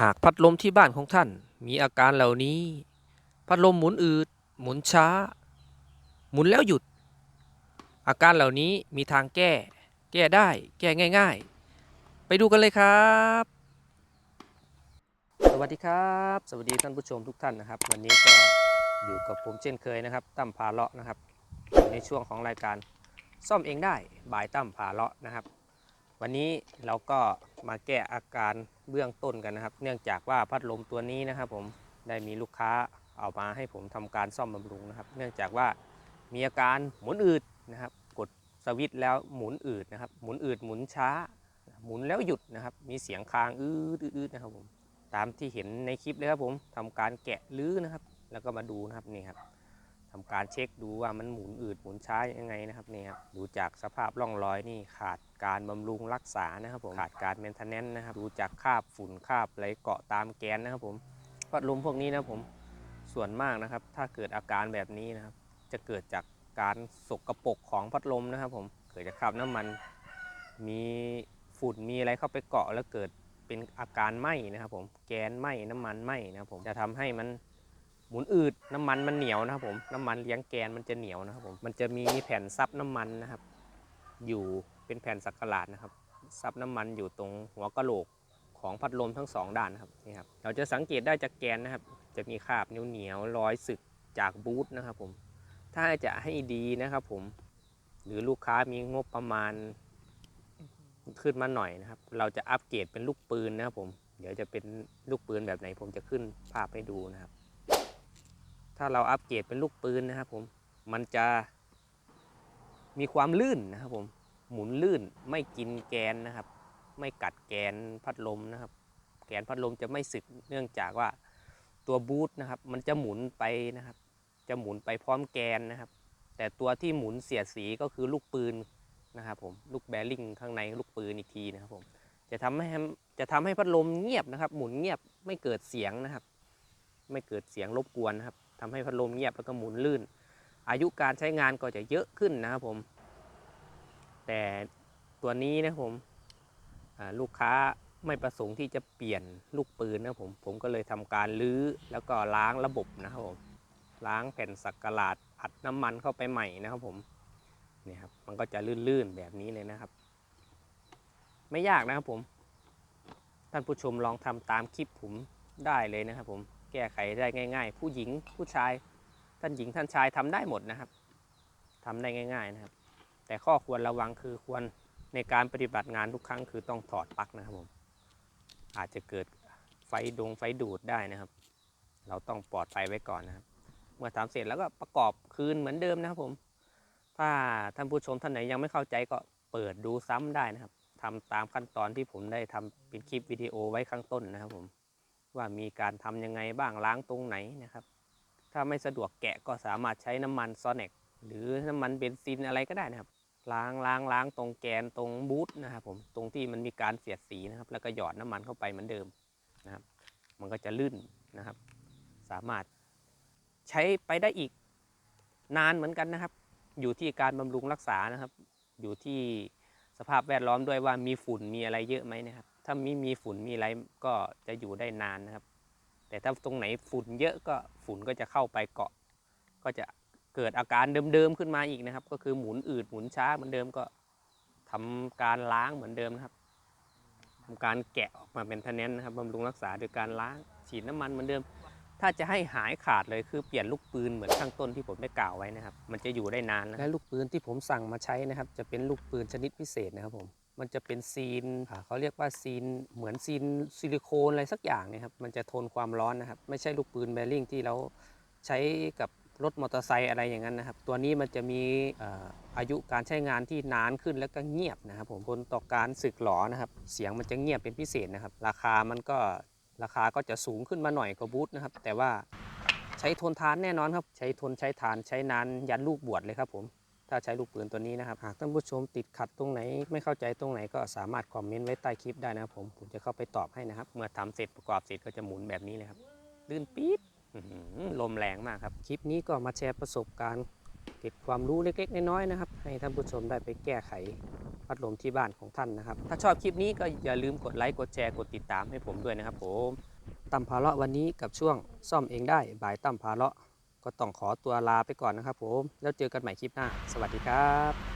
หากพัดลมที่บ้านของท่านมีอาการเหล่านี้ พัดลมหมุนอืด หมุนช้า หมุนแล้วหยุด อาการเหล่านี้มีทางแก้ แก้ได้ แก้ง่าย ๆ ไปดูกันเลยครับ สวัสดีครับ สวัสดีท่านผู้ชมทุกท่านนะครับ วันนี้ก็อยู่กับผมเช่นเคยนะครับ ตั้มพาเลาะนะครับ ในช่วงของรายการซ่อมเองได้บายตั้มพาเลาะนะครับ วันนี้เราก็มาแก้อาการเบื้องต้นกันนะครับ เนื่องจากว่าพัดลมตัวนี้นะครับ ผมได้มีลูกค้าเอามาให้ผมทำการซ่อมบำรุงนะครับ เนื่องจากว่ามีอาการหมุนอืดนะครับ กดสวิตช์แล้วหมุนอืดนะครับ หมุนอืดหมุนช้า หมุนแล้วหยุดนะครับ มีเสียงคางอืดอืดๆนะครับผมตามที่เห็นในคลิปเลยครับผมทำการแกะลื้อนะครับ แล้วก็มาดูนะครับนี่ครับ ทำการเช็คดูว่ามันหมุนอืดหมุนช้ายังไงนะครับนี่ครับดูจากสภาพร่องรอยนี่ขาดการบำรุงรักษานะครับผมขาดการเมนเทนแนนนะครับ ดูจากคราบฝุ่นคราบอะไรเกาะตามแกนนะครับผมพัดลมพวกนี้นะครับผมส่วนมากนะครับ ถ้าเกิดอาการแบบนี้นะครับ จะเกิดจากการสกปรกของพัดลมนะครับ ผมเกิดจากคราบน้ำมัน มีฝุ่นมีอะไรเข้าไปเกาะแล้วเกิดเป็นอาการไหม้นะครับผมแกนไหม้น้ำมันไหม้นะครับผมจะทำให้มัน หมุนอืดน้ำมันมันเหนียวนะครับผมน้ำมันเลี้ยงแกนมันจะเหนียวนะครับผมมันจะมีแผ่นซับน้ำมันนะครับ อยู่เป็นแผ่นสักหลาดนะครับ ซับน้ำมันอยู่ตรงหัวกะโหลกของพัดลมทั้งสองด้านนะครับนี่ครับเราจะสังเกตได้จากแกนนะครับ จะมีคราบเหนียวๆรอยสึกจากบูทนะครับผมถ้าจะให้ดีนะครับผมหรือลูกค้ามีงบประมาณขึ้นมาหน่อยนะครับ เราจะอัปเกรดเป็นลูกปืนนะครับผม เดี๋ยวจะเป็นลูกปืนแบบไหนผมจะขึ้นภาพให้ดูนะครับ ถ้าเราอัปเกรดเป็นลูกปืนนะครับผมมันจะมีความลื่นนะครับผมหมุนลื่นไม่กินแกนนะครับ ไม่กัดแกนพัดลมนะครับ แกนพัดลมจะไม่สึกเนื่องจากว่าตัวบูทนะครับ มันจะหมุนไปนะครับ จะหมุนไปพร้อมแกนนะครับ แต่ตัวที่หมุนเสียดสีก็คือลูกปืนนะครับผมลูกแบริ่งข้างในลูกปืนอีกทีนะครับผมจะทำให้จะทำให้พัดลมเงียบนะครับ หมุนเงียบไม่เกิดเสียงนะครับ ไม่เกิดเสียงรบกวนนะครับ ทำให้พัดลมเงียบแล้วก็หมุนลื่น อายุการใช้งานก็จะเยอะขึ้นนะครับผม แต่ตัวนี้นะผมลูกค้าไม่ประสงค์ที่จะเปลี่ยนลูกปืนนะผมผมก็เลยทำการลื้อแล้วก็ล้างระบบนะครับผมล้างแผ่นสักกะหลาดอัดน้ำมันเข้าไปใหม่นะครับผมเนี่ยครับมันก็จะลื่นๆแบบนี้เลยนะครับ ไม่ยากนะครับผม ท่านผู้ชมลองทำตามคลิปผมได้เลยนะครับผม แก้ไขได้ง่าย ๆ ผู้หญิงผู้ชายท่านหญิงท่านชายทำได้หมดนะครับทำได้ง่าย ๆนะครับ แต่ข้อควรระวังคือควรในการปฏิบัติงานทุกครั้งคือต้องถอดปลั๊กนะครับผมอาจจะเกิดไฟดงไฟดูดได้นะครับ เราต้องปลอดภัยไว้ก่อนนะครับ เมื่อทำเสร็จแล้วก็ประกอบคืนเหมือนเดิมนะครับผม ถ้าท่านผู้ชมท่านไหนยังไม่เข้าใจก็เปิดดูซ้ำได้นะครับทำตามขั้นตอนที่ผมได้ทำเป็นคลิปวิดีโอไว้ข้างต้นนะครับผม ว่ามีการทำยังไงบ้างล้างตรงไหนนะครับ ถ้าไม่สะดวกแกะก็สามารถใช้น้ำมันซอเน็กหรือน้ำมันเบนซินอะไรก็ได้นะครับ ล้างล้างล้างตรงแกนตรงบูทนะครับผมตรงที่มันมีการเสียดสีนะครับ แล้วก็หยอดน้ำมันเข้าไปเหมือนเดิมนะครับ มันก็จะลื่นนะครับ สามารถใช้ไปได้อีกนานเหมือนกันนะครับ อยู่ที่การบำรุงรักษานะครับ อยู่ที่สภาพแวดล้อมด้วยว่ามีฝุ่นมีอะไรเยอะไหมนะครับ ถ้ามีมีฝุ่นมีอะไรก็จะอยู่ได้นานนะครับ แต่ถ้าตรงไหนฝุ่นเยอะก็ฝุ่นก็จะเข้าไปเกาะ ก็จะเกิดอาการเดิมๆขึ้นมาอีกนะครับ ก็คือหมุนอืดหมุนช้าเหมือนเดิมก็ทำการล้างเหมือนเดิมนะครับทำการแกะออกมาเป็นทะเนนนะครับบำรุงรักษาโดยการล้างฉีดน้ำมันเหมือนเดิม ถ้าจะให้หายขาดเลยคือเปลี่ยนลูกปืนเหมือนข้างต้นที่ผมได้กล่าวไว้นะครับ มันจะอยู่ได้นานนะและลูกปืนที่ผมสั่งมาใช้นะครับ จะเป็นลูกปืนชนิดพิเศษนะครับผมมันจะเป็นซีนเขาเรียกว่าซีนเหมือนซีนซิลิโคนอะไรสักอย่างเนะครับ มันจะทนความร้อนนะครับ ไม่ใช่ลูกปืนแบริ่งที่เราใช้กับรถมอเตอร์ไซค์อะไรอย่างนั้นนะครับ ตัวนี้มันจะมีอายุการใช้งานที่นานขึ้นแล้วก็เงียบนะครับผมทนต่อการสึกหรอนะครับ เสียงมันจะเงียบเป็นพิเศษนะครับ ราคามันก็ ราคาก็จะสูงขึ้นมาหน่อยกว่าบูธนะครับ แต่ว่าใช้ทนทานแน่นอนครับ ใช้ทนใช้ทานใช้นานยันลูกบวชเลยครับผม ถ้าใช้ลูกปืนตัวนี้นะครับหากท่านผู้ชมติดขัดตรงไหน ไม่เข้าใจตรงไหนก็สามารถคอมเมนต์ไว้ใต้คลิปได้นะครับผมผมจะเข้าไปตอบให้นะครับ เมื่อทำเสร็จประกอบเสร็จก็จะหมุนแบบนี้เลยครับลื่นปี๊ดลมแรงมากครับ คลิปนี้ก็มาแชร์ประสบการณ์ เก็บความรู้เล็ก ๆ น้อยๆนะครับ ให้ท่านผู้ชมได้ไปแก้ไขพัดลมที่บ้านของท่านนะครับ ถ้าชอบคลิปนี้ก็อย่าลืมกดไลค์กดแชร์กดติดตามให้ผมด้วยนะครับผมตั้มพาเลาะวันนี้กับช่วงซ่อมเองได้บ่ายตั้มพาเลาะก็ต้องขอตัวลาไปก่อนนะครับผม แล้วเจอกันใหม่คลิปหน้า สวัสดีครับ